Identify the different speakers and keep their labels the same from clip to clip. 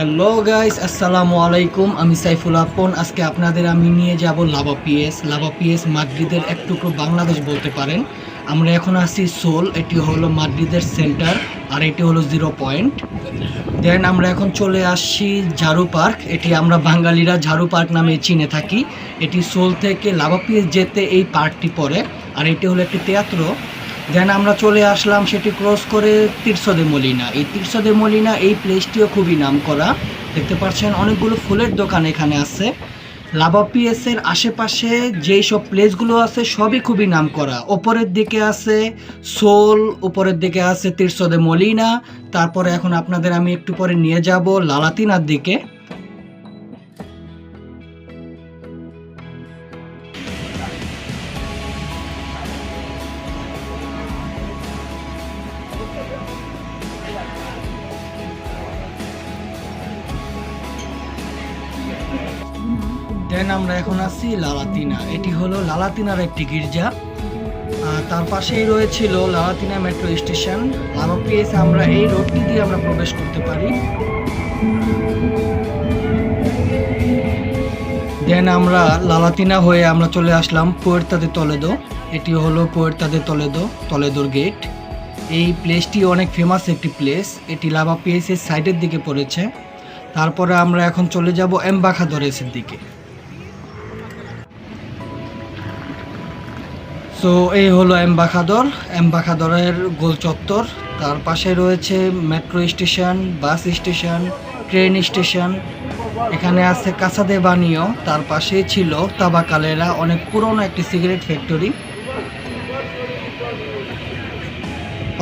Speaker 1: Hello guys আসসালামু আলাইকুম আমি সাইফুল আপন। আজকে আপনাদের আমি নিয়ে যাব লাভা পিএস লাভা পিএস মাদ্রিদের এক টুকরো বাংলাদেশ বলতে পারেন। আমরা এখন আসি সোল। এটি হলো মাদ্রিদের সেন্টার, আর এটি হলো জিরো পয়েন্ট। দেন আমরা এখন চলে আসছি ঝাড়ু পার্ক। এটি আমরা বাঙালিরা ঝাড়ু পার্ক নামে চিনে থাকি। এটি সোল থেকে লাভা পিএস যেতে এই পার্কটি পড়ে। আর এটি হলো একটি তেয়াত্র। দেন আমরা চলে আসলাম সেটি ক্রস করে তীর্থ দে মলিনা। এই তীর্থ দে মলিনা, এই প্লেসটিও খুবই নাম করা দেখতে পাচ্ছেন অনেকগুলো ফুলের দোকান এখানে আছে। লাভা পিএস এর আশেপাশে যেই সব প্লেসগুলো আছে, সবই খুবই নাম করা ওপরের দিকে আছে সোল, উপরের দিকে আছে তীর্থ দে মলিনা। তারপরে এখন আপনাদের আমি একটু পরে নিয়ে যাব লালাতিনার দিকে। দেন আমরা এখন আছি লালাতিনা। এটি হলো লালাতিনার একটি গির্জা। তার পাশেই রয়েছিল লালাতিনা মেট্রো স্টেশন। লাভা আমরা এই রোডটি দিয়ে আমরা প্রবেশ করতে পারি। দেন আমরা লালাতিনা হয়ে আমরা চলে আসলাম পুয়ের্তাদে তলেদো। এটি হলো পুয়ের্তাদে তলেদো, তলেদোর গেট। এই প্লেসটি অনেক ফেমাস একটি প্লেস এটি লাভা পিএস এর সাইডের দিকে পড়েছে। তারপরে আমরা এখন চলে যাব এমবাখাদরেসের দিকে। সো এই হলো এমবাখাদর এমবাখাদরের গোল চত্বর। তার পাশে রয়েছে metro station bus station train station এখানে আছে কাসাদে বানিও। তার পাশেই ছিল তাবাকালেরা অনেক পুরনো একটি সিগারেট ফ্যাক্টরি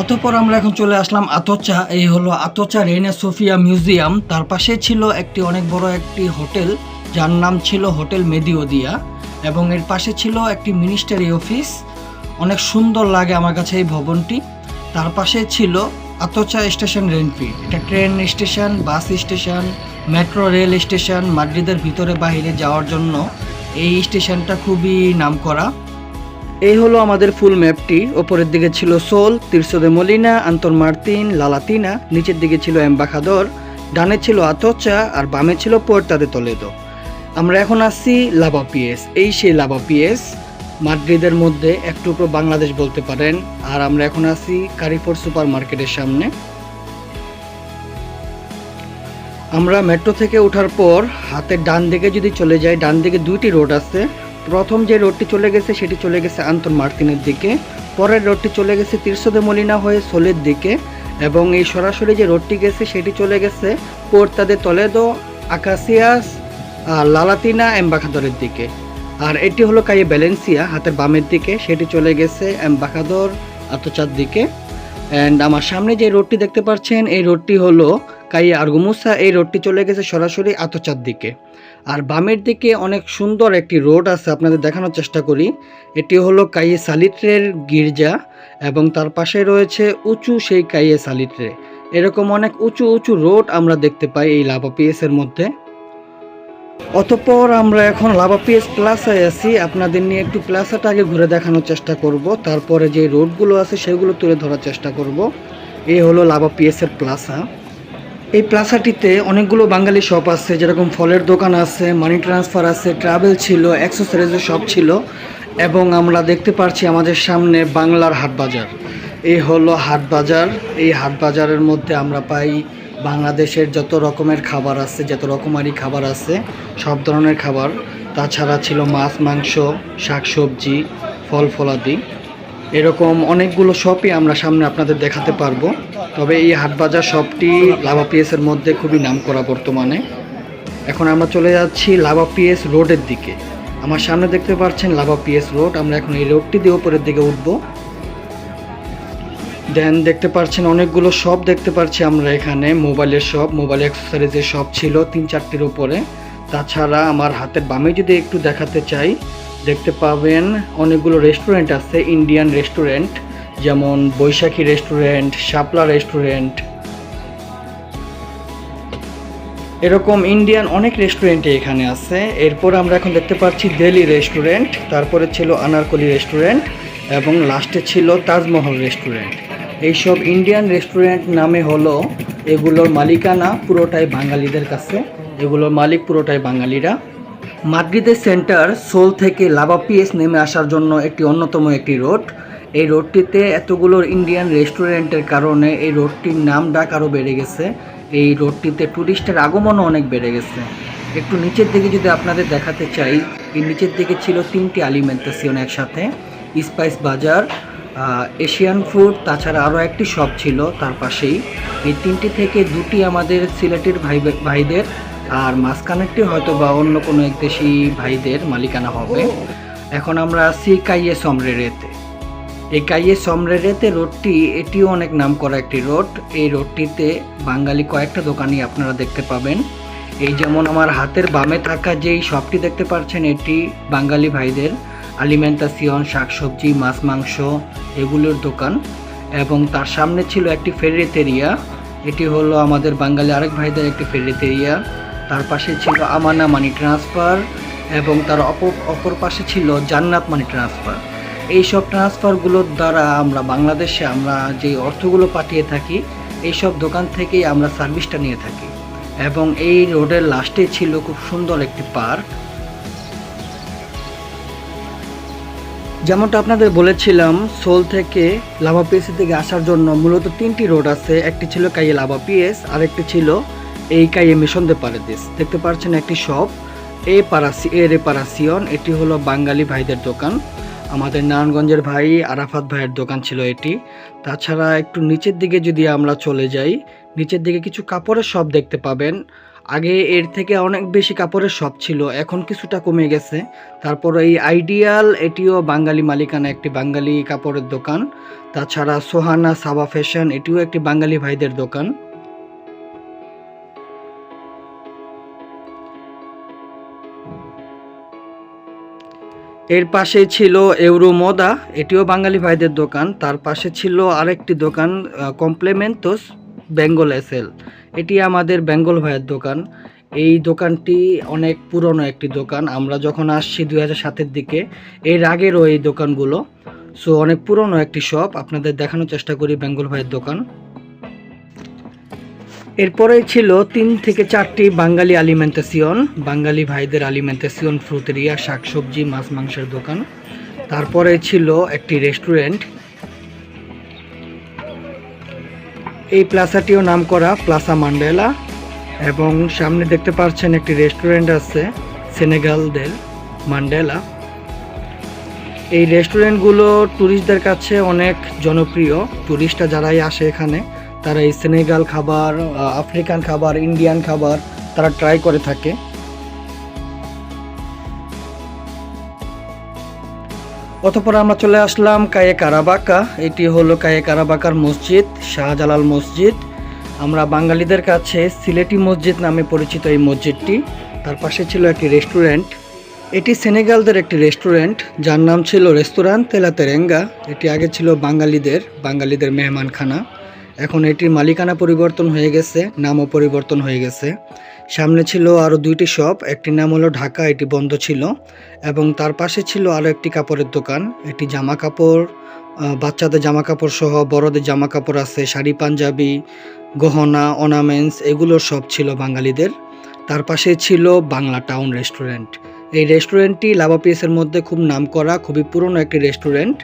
Speaker 1: অতঃপর আমরা এখন চলে আসলাম আতচা। এই হলো আতচা রেনে সোফিয়া মিউজিয়াম। তার পাশে ছিল একটি অনেক বড় একটি হোটেল, যার নাম ছিল হোটেল মেদিওদিয়া। এবং এর পাশে ছিল একটি মিনিস্টারি অফিস। অনেক সুন্দর লাগে আমার কাছে এই ভবনটি। তার পাশে ছিল আতচা স্টেশন রেনফি এটা train station, bus station, metro rail station, মাদ্রিদের ভিতরে বাইরে যাওয়ার জন্য এই স্টেশনটা খুবই নামকরা। এই হলো আমাদের ফুল ম্যাপটি ওপরের দিকে ছিল Sol, Tirso de Molina, Anton Martin, La Latina, নিচের দিকে ছিল এমবাখাদর, ডানে ছিল আতচা আর বামে ছিল পোর্তাদে তলেদো। আমরা এখন আসছি লাভা পিএস। এই সেই লাভা পিএস মাদ্রিদের মধ্যে এক টুকরো বাংলাদেশ বলতে পারেন। আর আমরা এখন আছি কারিফোর সুপার মার্কেটের সামনে। আমরা মেট্রো থেকে ওঠার পর হাতের ডান দিকে যদি চলে যাই, ডান দিকে দুইটি রোড আছে। প্রথম যে রোডটি চলে গেছে, সেটি চলে গেছে আন্তন মার্তিনের দিকে। পরের রোডটি চলে গেছে তিরসদে মলিনা হয়ে সোলের দিকে। এবং এই সরাসরি যে রোডটি গেছে, সেটি চলে গেছে পোর্তাদে, তলেদো আর লালাতিনা, এমবাখাদরের দিকে। আর এটি হলো কাইয়ে ব্যালেন্সিয়া, হাতের বামের দিকে। সেটি চলে গেছে এমবাখাদর আতচার দিকে। অ্যান্ড আমার সামনে যে রোডটি দেখতে পাচ্ছেন, এই রোডটি হলো কাইয়ে আর্গুমুসা। এই রোডটি চলে গেছে সরাসরি আতচার দিকে। আর বামের দিকে অনেক সুন্দর একটি রোড আছে, আপনাদের দেখানোর চেষ্টা করি। এটি হলো কাইয়ে সালিট্রের গির্জা এবং তার পাশে রয়েছে উঁচু সেই কাইয়ে সালিট্রে এরকম অনেক উঁচু উঁচু রোড আমরা দেখতে পাই এই লাভা পিএসের মধ্যে। অতঃপর আমরা এখন লাভা পিএস প্লাসায় আছি। আপনাদের নিয়ে একটু প্লাসাটা আগে ঘুরে দেখানোর চেষ্টা করব। তারপরে যে রোডগুলো আছে, সেগুলো তুলে ধরার চেষ্টা করব। এই হলো লাভা পিএসের প্লাসা এই প্লাসাটিতে অনেকগুলো বাঙালি শপ আছে, যেরকম ফলের দোকান আছে মানি ট্রান্সফার আছে ট্রাভেল ছিল অ্যাক্সেসরিজের শপ ছিল, এবং আমরা দেখতে পারছি আমাদের সামনে বাংলার হাট বাজার। এই হলো হাট বাজার। এই হাট বাজারের মধ্যে আমরা পাই বাংলাদেশের যত রকমের খাবার আছে, যত রকমারি খাবার আছে, সব ধরনের খাবার। তাছাড়া ছিল মাছ, মাংস, শাকসবজি ফল ফলাদি এরকম অনেকগুলো শপই আমরা সামনে আপনাদের দেখাতে পারব। তবে এই হাটবাজার শপটি লাভা পিএসের মধ্যে খুবই নাম করা বর্তমানে। এখন আমরা চলে যাচ্ছি লাভা পিএস রোডের দিকে। আমার সামনে দেখতে পাচ্ছেন লাভা পিএস রোড আমরা এখন এই রোডটি দিয়ে উপরের দিকে উঠবো। দেন দেখতে পাচ্ছেন অনেকগুলো শপ দেখতে পাচ্ছি আমরা এখানে, মোবাইলের শপ মোবাইল অ্যাক্সেসরিজের শপ ছিল তিন চারটির উপরে। তাছাড়া আমার হাতের বামে যদি একটু দেখাতে চাই, দেখতে পাবেন অনেকগুলো রেস্টুরেন্ট আছে ইন্ডিয়ান রেস্টুরেন্ট যেমন বৈশাখী রেস্টুরেন্ট শাপলা রেস্টুরেন্ট এরকম ইন্ডিয়ান অনেক রেস্টুরেন্টে এখানে আছে। এরপর আমরা এখন দেখতে পাচ্ছি দিল্লি রেস্টুরেন্ট তারপরে ছিল আনারকলি রেস্টুরেন্ট এবং লাস্টে ছিল তাজমহল রেস্টুরেন্ট। এইসব ইন্ডিয়ান রেস্টুরেন্ট নামে হলো এগুলোর মালিকানা পুরোটাই বাঙালিদের কাছে। এগুলোর মালিক পুরোটাই বাঙালিরা। মাদ্রিদের সেন্টার সোল থেকে লাভা পিএস নেমে আসার জন্য একটি অন্যতম একটি রোড। এই রোডটিতে এতগুলো ইন্ডিয়ান রেস্টুরেন্টের কারণে এই রোডটির নাম ডাক আরও বেড়ে গেছে। এই রোডটিতে ট্যুরিস্টের আগমনও অনেক বেড়ে গেছে। একটু নিচের দিকে যদি আপনাদের দেখাতে চাই, এই নিচের দিকে ছিল তিনটি আলিমেন্টেশন একসাথে। স্পাইস বাজার এশিয়ান ফুড, তাছাড়া আরও একটি শপ ছিল তার পাশেই। এই তিনটি থেকে দুটি আমাদের সিলেটের ভাই ভাইদের আর মাঝখানেরটি হয়তো বা অন্য কোনো এক দেশি ভাইদের মালিকানা হবে। এখন আমরা আছি কাইয়ে সমরেরেতে এই কাইয়ে সমরেরেতে রোডটি, এটিও অনেক নাম করা একটি রোড। এই রোডটিতে বাঙালি কয়েকটা দোকানই আপনারা দেখতে পাবেন। এই যেমন আমার হাতের বামে থাকা যেই শপটি দেখতে পাচ্ছেন, এটি বাঙালি ভাইদের। আলিমেন্টাসিয়ন শাকসবজি, মাছ, মাংস এগুলোর দোকান। এবং তার সামনে ছিল একটি ফেরিতেরিয়া। এটি হলো আমাদের বাঙালি আরেক ভাইদের একটি ফেরিতেরিয়া। তার পাশে ছিল আমানা মানি ট্রান্সফার এবং তার অপর অপর পাশে ছিল জান্নাত মানি ট্রান্সফার। এই সব ট্রান্সফারগুলোর দ্বারা আমরা বাংলাদেশে আমরা যে অর্থগুলো পাঠিয়ে থাকি এই সব দোকান থেকেই আমরা সার্ভিসটা নিয়ে থাকি। এবং এই রোডের লাস্টে ছিল খুব সুন্দর একটি পার্ক। যেমনটা আপনাদের বলেছিলাম, সোল থেকে লাভা পিএস থেকে আসার জন্য মূলত তিনটি রোড আছে। একটি ছিল কাইয়ে লাভা পিএস আরেকটি ছিল এই কাইয়ে মিশন দে পারেদেশ দেখতে পাচ্ছেন একটি শপ, এ পারাসি এ রেপারাসিয়ন, এটি হলো বাঙালি ভাইদের দোকান। আমাদের নারায়ণগঞ্জের ভাই আরাফাত ভাইয়ের দোকান ছিল এটি। তাছাড়া একটু নিচের দিকে যদি আমরা চলে যাই, নিচের দিকে কিছু কাপড়ের শপ দেখতে পাবেন। আগে এর থেকে অনেক বেশি কাপড়ের শপ ছিল, এখন কিছুটা কমে গেছে। তারপর এই আইডিয়াল এটিও বাঙালি মালিকানা একটি বাঙালি কাপড়ের দোকান। তাছাড়া সোহানা সাবা ফ্যাশন এটিও একটি বাঙালি ভাইদের দোকান। এর পাশে ছিল ইউরো মোদা এটিও বাঙালি ভাইদের দোকান। তার পাশে ছিল আরেকটি দোকান কমপ্লেমেন্টোস বেঙ্গল এসএল এটি আমাদের বেঙ্গল ভাইয়ের দোকান। এই দোকানটি অনেক পুরনো একটি দোকান। আমরা যখন আসছি দুই হাজার দিকে, এর আগেরও এই দোকানগুলো। সো অনেক পুরনো একটি শপ আপনাদের দেখানোর চেষ্টা করি বেঙ্গল ভাইয়ের দোকান। এরপরে ছিল তিন থেকে চারটি বাঙালি আলিমেন্টেশন বাঙালি ভাইদের আলিমেন্টেশন ফ্রুতেরিয়া শাকসবজি, মাছ, মাংসের দোকান। তারপরে ছিল একটি রেস্টুরেন্ট এই প্লাসাটিও নাম করা প্লাসা মান্ডেলা এবং সামনে দেখতে পাচ্ছেন একটি রেস্টুরেন্ট আছে সেনেগালদের মান্ডেলা। এই রেস্টুরেন্টগুলো ট্যুরিস্টদের কাছে অনেক জনপ্রিয়। ট্যুরিস্টরা যারাই আসে এখানে, তারা এই সেনেগাল খাবার আফ্রিকান খাবার, ইন্ডিয়ান খাবার তারা ট্রাই করে থাকে। অতপর আমরা চলে আসলাম কায়ে কারাবাকা। এটি হলো কায়ে কারাবাকার মসজিদ, শাহজালাল মসজিদ। আমরা বাঙালিদের কাছে সিলেটি মসজিদ নামে পরিচিত এই মসজিদটি। তার পাশে ছিল একটি রেস্টুরেন্ট। এটি সেনেগালদের একটি রেস্টুরেন্ট, যার নাম ছিল রেস্তোরাঁ তেলা তেরেঙ্গা। এটি আগে ছিল বাঙালিদের বাঙালিদের মেহমানখানা। এখন এটির মালিকানা পরিবর্তন হয়ে গেছে, নামও পরিবর্তন হয়ে গেছে। সামনে ছিল আরও দুইটি শপ একটি নাম হলো ঢাকা, এটি বন্ধ ছিল, এবং তার পাশে ছিল আরও একটি কাপড়ের দোকান এটি জামা কাপড় বাচ্চাদের জামা কাপড় সহ বড়দের জামা কাপড় আছে, শাড়ি, পাঞ্জাবি, গহনা অর্নামেন্টস এগুলোর সব ছিল বাঙালিদের। তার পাশে ছিল বাংলা টাউন রেস্টুরেন্ট। এই রেস্টুরেন্টটি লাভা পিএসের মধ্যে খুব নামকরা খুবই পুরনো একটি রেস্টুরেন্ট।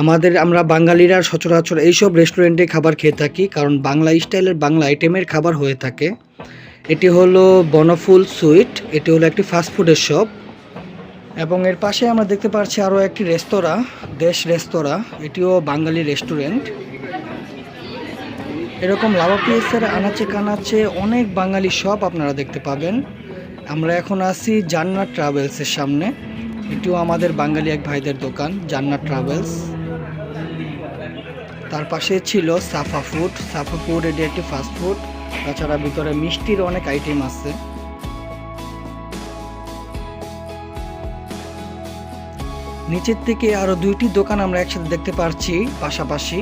Speaker 1: আমাদের, আমরা বাঙালিরা সচরাচর এইসব রেস্টুরেন্টে খাবার খেয়ে থাকি, কারণ বাংলা স্টাইলের বাংলা আইটেমের খাবার হয়ে থাকে। এটি হলো বনফুল সুইট, এটি হলো একটি ফাস্টফুডের শপ এবং এর পাশে আমরা দেখতে পাচ্ছি আরও একটি রেস্তোরাঁ, দেশ রেস্তোরাঁ, এটিও বাঙালি রেস্টুরেন্ট এরকম লাভা পিএসের আনাচে কানাচে অনেক বাঙালি শপ আপনারা দেখতে পাবেন। আমরা এখন আছি জান্নাত ট্রাভেলসের সামনে। এটিও আমাদের বাঙালি এক ভাইদের দোকান, জান্নাত ট্রাভেলস। তার পাশে ছিল সাফা ফুড। সাফা ফুড, এটি একটি ফাস্ট ফুড তাছাড়া ভিতরে মিষ্টির অনেক আইটেম আছে। নিচের থেকে আরও দুইটি দোকান আমরা একসাথে দেখতে পাচ্ছি পাশাপাশি।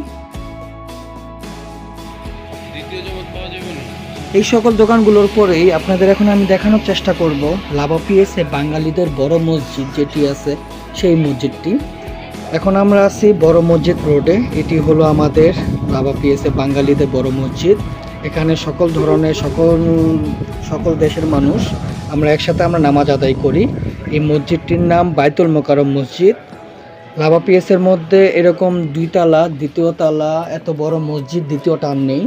Speaker 1: এই সকল দোকানগুলোর পরেই আপনাদের এখন আমি দেখানোর চেষ্টা করব লাভা পিএসে বাঙালিদের বড় মসজিদ যেটি আছে সেই মসজিদটি। এখন আমরা আছি বড় মসজিদ রোডে। এটি হলো আমাদের লাভা পিএসে বাঙালিদের বড় মসজিদ। এখানে সকল ধরনের, সকল সকল দেশের মানুষ আমরা একসাথে আমরা নামাজ আদায় করি। এই মসজিদটির নাম বাইতুল মোকারম মসজিদ। লাভা পিএসের মধ্যে এরকম দুই তালা, দ্বিতীয় তালা, এত বড় মসজিদ দ্বিতীয়টা আর নেই।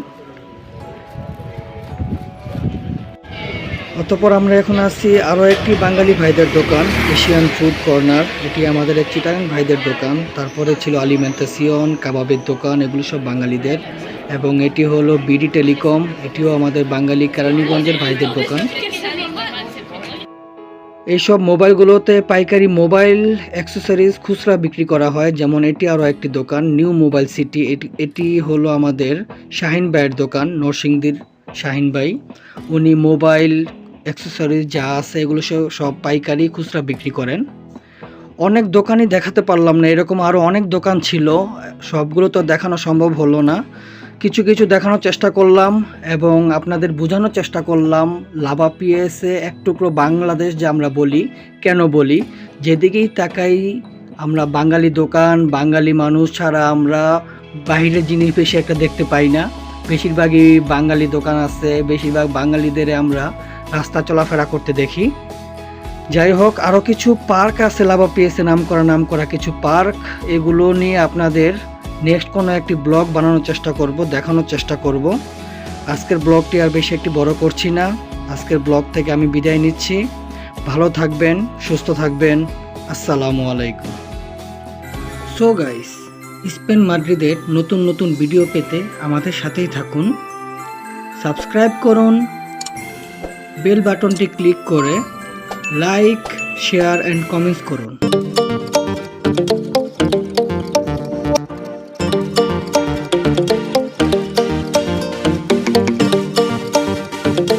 Speaker 1: অতপর আমরা এখন আছি আরও একটি বাঙালি ভাইদের দোকান, এশিয়ান ফুড কর্নার। এটি আমাদের চিটাগাং ভাইদের দোকান। তারপরে ছিল আলিমেন্টাসিয়ন কাবাবের দোকান, এগুলি সব বাঙালিদের। এবং এটি হলো বিডি টেলিকম, এটিও আমাদের বাঙালি কেরানীগঞ্জের ভাইদের দোকান। এইসব মোবাইলগুলোতে পাইকারি মোবাইল, অ্যাক্সেসরিজ, খুচরা বিক্রি করা হয়, যেমন এটি আরও একটি দোকান, নিউ মোবাইল সিটি। এটি এটি হলো আমাদের শাহিন ভাইয়ের দোকান, নরসিংদীর শাহিন ভাই। উনি মোবাইল, অ্যাক্সেসরিজ যা আছে, এগুলো সব সব পাইকারি খুচরা বিক্রি করেন। অনেক দোকানই দেখাতে পারলাম না, এরকম আরও অনেক দোকান ছিল। সবগুলো তো দেখানো সম্ভব হলো না। কিছু কিছু দেখানোর চেষ্টা করলাম এবং আপনাদের বোঝানোর চেষ্টা করলাম। লাভা পিএসে এক টুকরো বাংলাদেশ যে আমরা বলি, কেন বলি? যেদিকেই তাকাই, আমরা বাঙালি দোকান, বাঙালি মানুষ ছাড়া আমরা বাইরের জিনিস বেশি একটা দেখতে পাই না। বেশিরভাগই বাঙালি দোকান আছে, বেশিরভাগ বাঙালিদের আমরা রাস্তা চলাফেরা করতে দেখি। যাই হোক আরও কিছু পার্ক আছে লাভা পিএসে নাম করা নাম করা কিছু পার্ক। এগুলো নিয়ে আপনাদের নেক্সট কোনো একটি ব্লগ বানানোর চেষ্টা করব, দেখানোর চেষ্টা করব। আজকের ব্লগটি আর বেশি একটি বড় করছি না। আজকের ব্লগ থেকে আমি বিদায় নিচ্ছি। ভালো থাকবেন, সুস্থ থাকবেন। আসসালামু আলাইকুম। সো গাইস স্পেন মাদ্রিদের নতুন নতুন ভিডিও পেতে আমাদের সাথেই থাকুন। সাবস্ক্রাইব করুন। বেল বাটনটি ক্লিক করে লাইক শেয়ার অ্যান্ড কমেন্টস করুন।